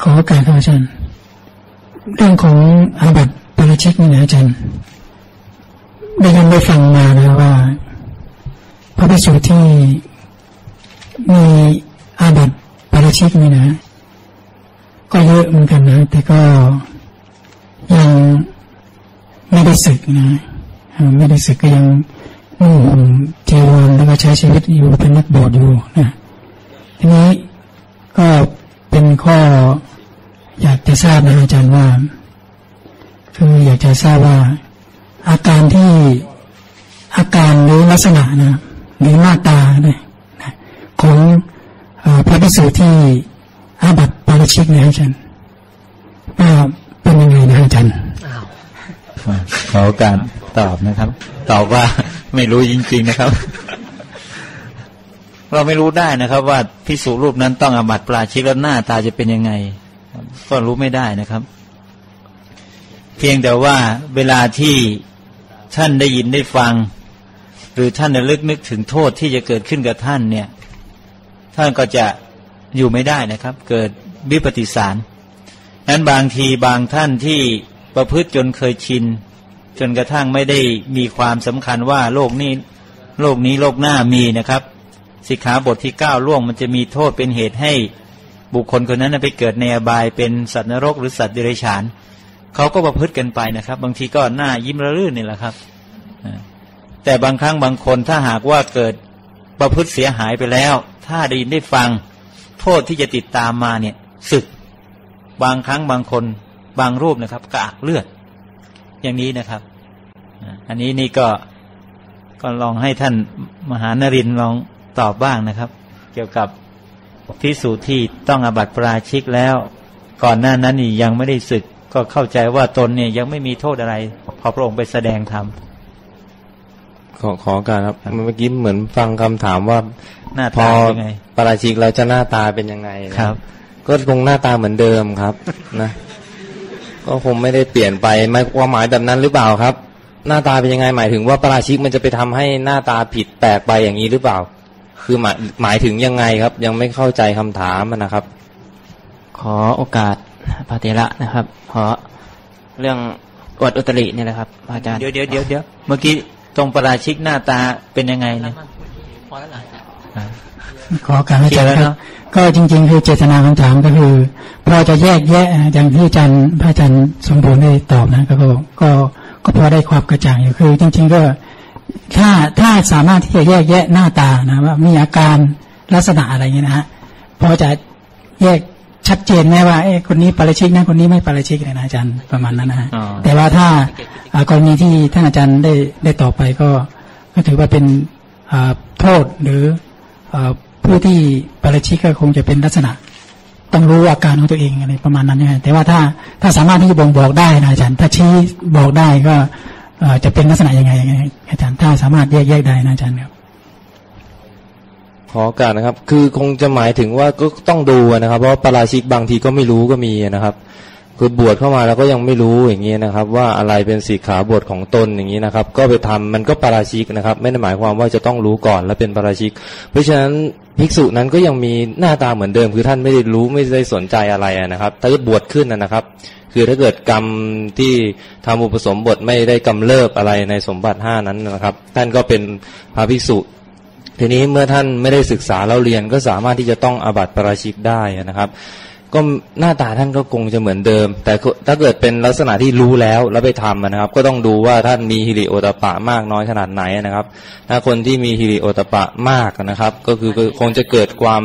ขอการครับอาจารย์ เรื่องของอาบัติปราชิกนี่นะอาจารย์ได้ยินได้ฟังมานะว่า พระภิกษุที่มีอาบัติปราชิกนี่นะ ก็เยอะเหมือนกันนะ แต่ก็ยังไม่ได้ศึกนะไม่ได้ศึกก็ยังนุ่งห่มเทวอนแล้วก็ใช้ชีวิตอยู่เป็นนักบวชอยู่นะทีนี้ก็ ข้ออยากจะทราบนะอาจารย์ว่า คืออยากจะทราบว่า อาการที่อาการหรือลักษณะนะหรือหน้าตาเนี่ยของพระภิกษุที่อาบัติปาราชิกนะอาจารย์ว่าเป็นยังไงนะอาจารย์ขอการตอบนะครับ ตอบว่าไม่รู้จริง ๆนะครับ เราไม่รู้ได้นะครับ ว่าพิสูรรูปนั้นต้องอาบัติปราชิกแล้วหน้าตาจะเป็นยังไงก็รู้ไม่ได้นะครับ เพียงแต่ว่าเวลาที่ท่านได้ยินได้ฟัง หรือท่านได้ลึกนึกถึงโทษที่จะเกิดขึ้นกับท่านเนี่ย ท่านก็จะอยู่ไม่ได้นะครับ เกิดวิปฏิสารนั้นบางทีบางท่านที่ประพฤติจนเคยชิน จนกระทั่งไม่ได้มีความสำคัญว่าโลกนี้ โลกนี้โลกหน้ามีนะครับ สิกขาบทที่เก้าล่วงมันจะมีโทษเป็นเหตุให้บุคคลคนนั้นไปเกิดในอบายเป็นสัตว์นรกหรือสัตว์เดรัจฉานเขาก็ประพฤติกันไปนะครับ บางทีก็หน้ายิ้มระรื่นนี่แหละครับ แต่บางครั้งบางคนถ้าหากว่าเกิดประพฤติเสียหายไปแล้ว ถ้าได้ยินได้ฟัง โทษที่จะติดตามมาเนี่ยศึก บางครั้งบางคนบางรูปนะครับกากเลือด อย่างนี้นะครับ อันนี้นี่ก็ก็ลองให้ท่านมหานรินลอง ตอบบ้างนะครับ เกี่ยวกับพิสูจที่ต้องอบัติปราชิกแล้ว ก่อนหน้านั้นนี่ยังไม่ได้ศึก ก็เข้าใจว่าตนเนี่ยยังไม่มีโทษอะไร พอพระองค์ไปแสดงธรรมขอขอการครับเมื่อกี้เหมือนฟังคำถามว่าหน้าตาเป็นไงปราชิกเราจะหน้าตาเป็นยังไงครับ ก็คงหน้าตาเหมือนเดิมครับ นะ ก็คงไม่ได้เปลี่ยนไปไม่ความหมายแบบนั้นหรือเปล่าครับ หน้าตาเป็นยังไงหมายถึงว่าปราชิกมันจะไปทำให้หน้าตาผิดแปลกไปอย่างนี้หรือเปล่า คือหมายหมายถึงยังไงครับ ยังไม่เข้าใจคำถามนะครับ ขอโอกาสพระเตระนะครับ ขอเรื่องอวดอุตรินี่แหละครับอาจารย์เดี๋ยวเดี๋ยวเดี๋ยวเดี๋ยวเมื่อกี้ตรงประราชิกหน้าตาเป็นยังไงเนี่ยขอการอาจารย์ครับก็จริง ๆ คือเจตนาคำถามก็คือพอจะแยกแยะอย่างที่อาจารย์พระอาจารย์สมบูรณ์ได้ตอบนะก็ก็ก็พอได้ความกระจ่างอยู่คือ จริง ๆ ก็ ถ้าถ้าสามารถที่จะแยกแยะหน้าตานะว่ามีอาการลักษณะอะไรเงี้ยนะฮะพอจะแยกชัดเจนไหมว่าเอ้คนนี้ปราชิกนะคนนี้ไม่ปราชิกเลยนะอาจารย์ประมาณนั้นนะฮะแต่ว่าถ้ากรณีที่ท่านอาจารย์ได้ได้ต่อไปก็ก็ถือว่าเป็นโทษหรือผู้ที่ปราชิกก็คงจะเป็นลักษณะ ต้องรู้อาการของตัวเองอะไรประมาณนั้นนะแต่ว่าถ้าถ้าสามารถที่จะบ่งบอกได้นะอาจารย์ ถ้าชี้บอกได้ก็ จะเป็นลักษณะยังไงยังไงอาจารย์ถ้าสามารถแยกแยกได้นะอาจารย์ครับขอการนะครับ คือคงจะหมายถึงว่าก็ต้องดูนะครับ เพราะปราชิกบางทีก็ไม่รู้ก็มีนะครับ คือบวชเข้ามาแล้วก็ยังไม่รู้อย่างนี้นะครับ ว่าอะไรเป็นสีขาบทของตนอย่างนี้นะครับ ก็ไปทำมันก็ปราชิกนะครับ ไม่ได้หมายความว่าจะต้องรู้ก่อนแล้วเป็นปราชิก เพราะฉะนั้นภิกษุนั้นก็ยังมีหน้าตาเหมือนเดิม คือท่านไม่ได้รู้ไม่ได้สนใจอะไรนะครับ ถ้าจะบวชขึ้นนะครับ คือถ้าเกิดกรรมที่ทำอุปสมบทไม่ได้กำเริบอะไรในสมบัติห้านั้นนะครับ ท่านก็เป็นพระภิกษุ ทีนี้เมื่อท่านไม่ได้ศึกษาแล้วเรียนก็สามารถที่จะต้องอบัติประราชิกได้นะครับ ก็หน้าตาท่านก็คงจะเหมือนเดิม แต่ถ้าเกิดเป็นลักษณะที่รู้แล้วแล้วไปทำนะครับ ก็ต้องดูว่าท่านมีฮิริโอตปะมากน้อยขนาดไหนนะครับ ถ้าคนที่มีฮิริโอตปะมากนะครับ ก็คือคงจะเกิดความ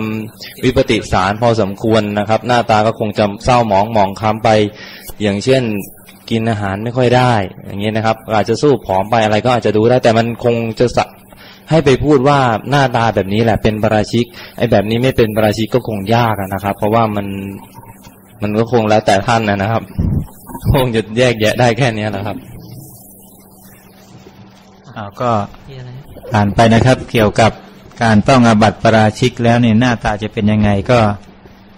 วิปฏิสารพอสมควรนะครับ หน้าตาก็คงจะเศร้าหมองหมองคล้ำไป อย่างเช่นกินอาหารไม่ค่อยได้ อย่างเงี้ยนะครับ อาจจะสู้ผอมไปอะไรก็อาจจะดูได้ แต่มันคงจะ ให้ไปพูดว่าหน้าตาแบบนี้แหละเป็นปราชิกไอ้แบบนี้ไม่เป็นปราชิกก็คงยากนะครับ เพราะว่ามันมันก็คงแล้วแต่ท่านนะครับ คงจะแยกแยะได้แค่นี้แหละครับอ้าวก็ผ่านไปนะครับ เกี่ยวกับการต้องอาบัติปราชิกแล้วเนี่ยหน้าตาจะเป็นยังไงก็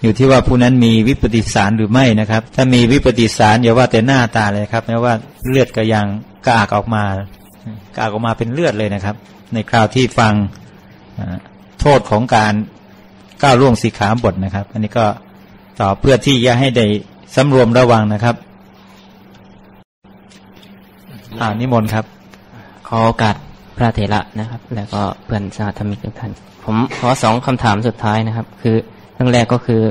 อยู่ที่ว่าผู้นั้นมีวิปฏิสารหรือไม่นะครับ ถ้ามีวิปฏิสารอย่าว่าแต่หน้าตาเลยครับแม้ว่าเลือดก็ยังกากออกมากากออกมาเป็นเลือดเลยนะครับ ในคราวที่ฟังโทษของการก้าวล่วงสีขาบทนะครับ อันนี้ก็ตอบเพื่อที่จะให้ได้สำรวมระวังนะครับอ่านิมนต์ครับ ขอโอกาสพระเถระนะครับ แล้วก็เพื่อนสาธมิกทุกท่าน ผมขอสองคำถามสุดท้ายนะครับ คือเรื่องแรกก็คือ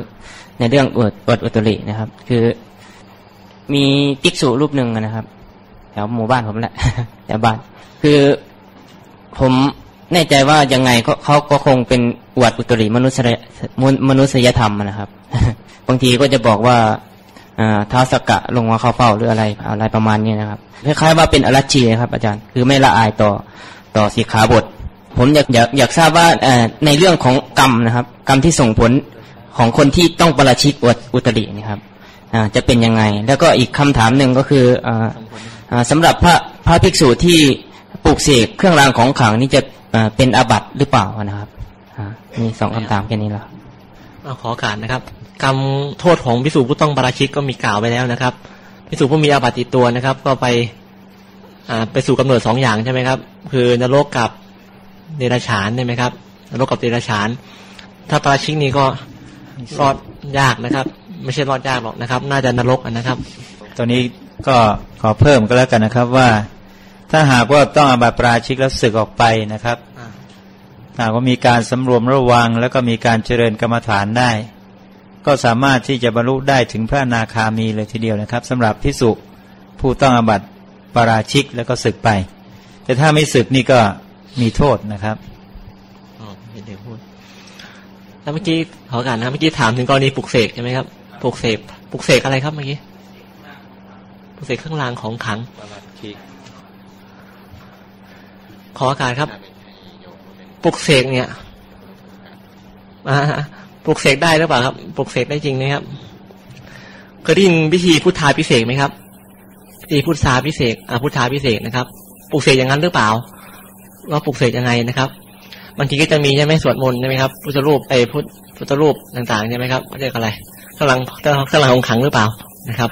ในเรื่องอวดอวดอุตรินะครับ คือมีติ๊กษุรูปหนึ่งนะครับแถวหมู่บ้านผมแหละแถวบ้าน คือ ผมแน่ใจว่ายังไงเขาก็คงเป็นอวดอุตริมนุษยมนุษยธรรมนะครับ บางทีก็จะบอกว่าท้าวสกกะลงมาเข้าเฝ้าหรืออะไรอะไรประมาณนี้นะครับคล้ายๆว่าเป็นอรัชีครับ อาจารย์คือไม่ละอายต่อต่อสีขาบท ผมอยากอยากอยากทราบว่าในเรื่องของกรรมนะครับ กรรมที่ส่งผลของคนที่ต้องประชิกอวดอุตรินะครับจะเป็นยังไง แล้วก็อีกคำถามหนึ่งก็คืออ่าอ่าสำหรับพระพระภิกษุที่ ปลูกเสกเครื่องรางของขลังนี่จะอ่าเป็นอาบัติหรือเปล่านะครับอ่ามีสองคำถามแค่นี้แหละเอาขอโอกาสนะครับกรรมโทษของพิสูจผู้ต้องปาราชิกก็มีกล่าวไปแล้วนะครับพิสูจผู้มีอาบัติติดตัวนะครับ ก็ไปอ่าไปสู่กำเนิดสองอย่างใช่ไหมครับ คือนรกกับเดรัจฉานใช่ไหมครับนรกกับเดรัจฉาน ถ้าปาราชิกนี่ก็รอดยากนะครับ ไม่ใช่รอดยากหรอกนะครับ น่าจะนรกอะนะครับตัวนี้ก็ขอเพิ่มก็แล้วกันนะครับว่า ถ้าหากว่าต้องอาบัติปราชิกแล้วสึกออกไปนะครับอ่าหากว่ามีการสำรวมระวัง แล้วก็มีการเจริญกรรมฐานได้ ก็สามารถที่จะบรรลุได้ถึงพระอนาคามีเลยทีเดียวนะครับสำหรับพิสุผู้ต้องอาบัติปราชิกแล้วก็สึกไป แต่ถ้าไม่สึกนี่ก็มีโทษนะครับอ๋อเดี๋ยวพูดแล้วเมื่อกี้ขอโอกาสนะครับเมื่อกี้ถามถึงกรณีปลุกเสกใช่ไหมครับปลุกเสกปลุกเสกอะไรครับเมื่อกี้ปลุกเสกเครื่องรางของขลังขอ โอกาสครับ ปลุกเสกเนี่ยปลุกเสกได้หรือเปล่าครับ ปลุกเสกได้จริงไหมครับ เคยได้ยินพิธีพุทธาพิเศษไหมครับพิธีพุทธาพิเศษอ่าพุทธาพิเศษนะครับ ปลุกเสกอย่างนั้นหรือเปล่า ว่าปลุกเสกยังไงนะครับบางทีก็จะมีใช่ไหมสวดมนต์ใช่ไหมครับพุทธรูปไอ้พุทธรูปต่างๆใช่ไหมครับเรียกอะไรกำลังกำลังของขังหรือเปล่านะครับ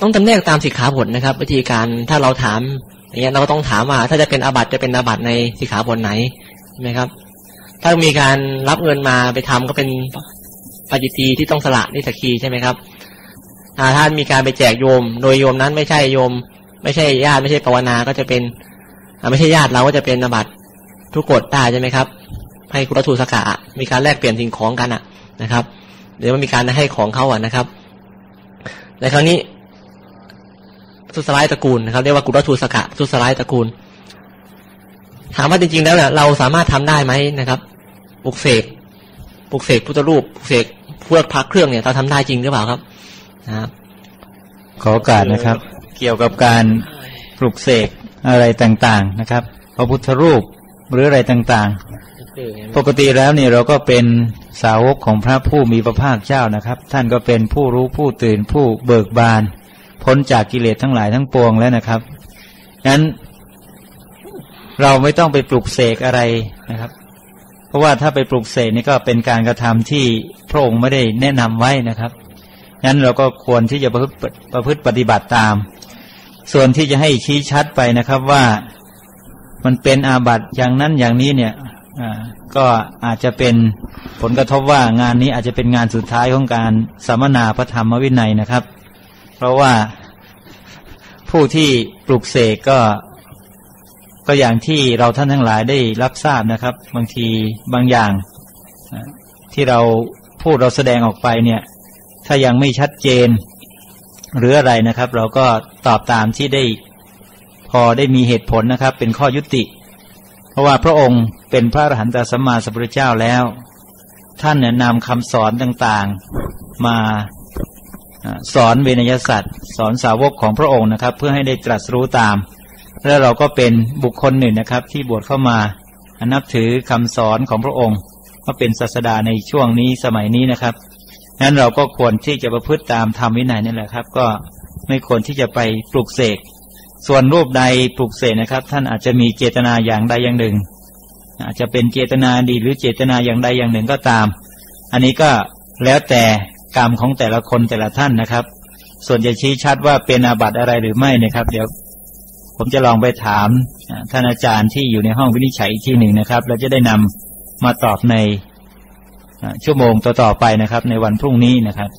ต้องจำแนกตามสิกขาบทนะครับ วิธีการถ้าเราถามอย่างเงี้ยเราก็ต้องถามว่า ถ้าจะเป็นอาบัติจะเป็นอาบัติในสิกขาบทไหนใช่ไหมครับ ถ้ามีการรับเงินมาไปทำก็เป็นปาจิตีที่ต้องสละนิสกีใช่ไหมครับอ่าถ้ามีการไปแจกโยม โดยโยมนั้นไม่ใช่โยม ไม่ใช่ญาติไม่ใช่ภาวนาก็จะเป็นไม่ใช่ญาติเราก็จะเป็นอาบัติทุกกฎได้ใช่ไหมครับ ให้กุลทูสกะมีการแลกเปลี่ยนสิ่งของกันอะนะครับ เดี๋ยวมันมีการให้ของเขาอะนะครับแต่คราวนี้ ทุสลายตระกูลนะครับเรียกว่ากุลทูสกะทุสลายตระกูล ถามว่าจริงๆแล้วเนี่ยเราสามารถทำได้ไหมนะครับปลุกเสกปลุกเสกพุทธรูปปลุกเสกพวกพักเครื่องเนี่ยเราทำได้จริงหรือเปล่าครับนะครับขอโอกาสนะครับ เกี่ยวกับการปลุกเสกอะไรต่างๆนะครับพระพุทธรูปหรืออะไรต่างๆ ปกติแล้วเนี่ยเราก็เป็นสาวกของพระผู้มีพระภาคเจ้านะครับ ท่านก็เป็นผู้รู้ผู้ตื่นผู้เบิกบาน พ้นจากกิเลสทั้งหลายทั้งปวงแล้วนะครับงั้นเราไม่ต้องไปปลุกเสกอะไรนะครับ เพราะว่าถ้าไปปลุกเสกนี่ก็เป็นการกระทำที่พระองค์ไม่ได้แนะนำไว้นะครับงั้นเราก็ควรที่จะประพฤติประพฤติปฏิบัติตาม ส่วนที่จะให้ชี้ชัดไปนะครับว่ามันเป็นอาบัติอย่างนั้นอย่างนี้เนี่ยก็อาจจะเป็นผลกระทบว่างานนี้อาจจะเป็นงานสุดท้ายของการสัมมนาพระธรรมวินัยนะครับ เพราะว่าผู้ที่ปลุกเสกก็ก็อย่างที่เราท่านทั้งหลายได้รับทราบนะครับ บางทีบางอย่างที่เราพูดเราแสดงออกไปเนี่ย ถ้ายังไม่ชัดเจน หรืออะไรนะครับ เราก็ตอบตามที่ได้พอได้มีเหตุผลนะครับ เป็นข้อยุติ เพราะว่าพระองค์เป็นพระอรหันตสัมมาสัมพุทธเจ้าแล้ว ท่านเนี่ยนำคำสอนต่างๆ มา สอนเวนยสัตว์สอนสาวกของพระองค์นะครับ เพื่อให้ได้ตรัสรู้ตาม แล้วเราก็เป็นบุคคลหนึ่งนะครับ ที่บวชเข้ามานับถือคำสอนของพระองค์ว่าเป็นศาสดาในช่วงนี้สมัยนี้นะครับนั้นเราก็ควรที่จะประพฤติตามธรรมวินัยนี่แหละครับ ก็ไม่ควรที่จะไปปลุกเสก ส่วนรูปใดปลุกเสกนะครับ ท่านอาจจะมีเจตนาอย่างใดอย่างหนึ่ง อาจจะเป็นเจตนาดีหรือเจตนาอย่างใดอย่างหนึ่งก็ตาม อันนี้ก็แล้วแต่ กรรมของแต่ละคนแต่ละท่านนะครับ ส่วนจะชี้ชัดว่าเป็นอาบัติอะไรหรือไม่นะครับ เดี๋ยวผมจะลองไปถามท่านอาจารย์ที่อยู่ในห้องวินิจฉัยอีกทีหนึ่งนะครับแล้วจะได้นำมาตอบในชั่วโมงต่อๆไปนะครับ ในวันพรุ่งนี้นะครับ